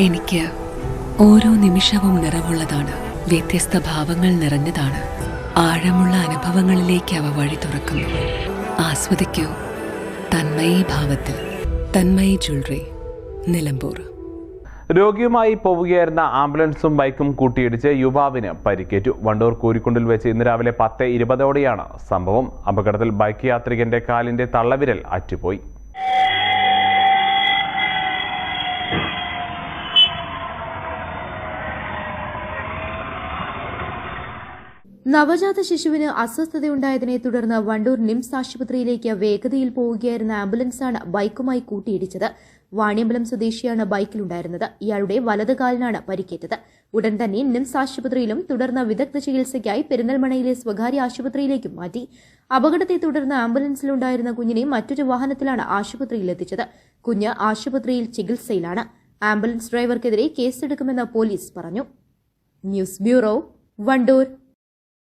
എനിക്ക് ഓരോ നിമിഷവും നിറവുള്ളതാണ്. വ്യത്യസ്ത ഭാവങ്ങൾ നിറഞ്ഞതാണ്. ആഴമുള്ള അനുഭവങ്ങളിലേക്ക് അവ വഴി തുറക്കുന്നു. ആസ്വദിക്കൂ. തന്മയി ഭാവത്തിൽ. തന്മയി ജ്വല്ലറി. നിലമ്പൂർ. രോഗിയുമായി പോവുകയായിരുന്ന ആംബുലൻസും ബൈക്കും കൂട്ടിയിടിച്ച് യുവാവിന് പരിക്കേറ്റു. വണ്ടൂർ കൂരിക്കുണ്ടിൽ വെച്ച് ഇന്ന് രാവിലെ പത്ത് ഇരുപതോടെയാണ് സംഭവം. അപകടത്തിൽ ബൈക്ക് യാത്രികന്റെ കാലിന്റെ തള്ളവിരൽ അറ്റുപോയി. നവജാത ശിശുവിന് അസ്വസ്ഥതയുണ്ടായതിനെ തുടർന്ന് വണ്ടൂർ നിംസ് ആശുപത്രിയിലേക്ക് വേഗതയിൽ പോവുകയായിരുന്ന ആംബുലൻസാണ് ബൈക്കുമായി കൂട്ടിയിടിച്ചത്. വാണിയമ്പലം സ്വദേശിയാണ് ബൈക്കിലുണ്ടായിരുന്നത്. ഇയാളുടെ വലത് കാലിനാണ് പരിക്കേറ്റത്. ഉടൻ തന്നെ നിംസ് ആശുപത്രിയിലും തുടർന്ന് വിദഗ്ധ ചികിത്സയ്ക്കായി പെരിന്തൽമണയിലെ സ്വകാര്യ ആശുപത്രിയിലേക്കും മാറ്റി. അപകടത്തെ തുടർന്ന് ആംബുലൻസിലുണ്ടായിരുന്ന കുഞ്ഞിനെ മറ്റൊരു വാഹനത്തിലാണ് ആശുപത്രിയിലെത്തിച്ചത്. കുഞ്ഞ് ആശുപത്രിയിൽ ചികിത്സയിലാണ്. ആംബുലൻസ് ഡ്രൈവർക്കെതിരെ കേസെടുക്കുമെന്ന് പോലീസ് പറഞ്ഞു. News bureau Wandoor.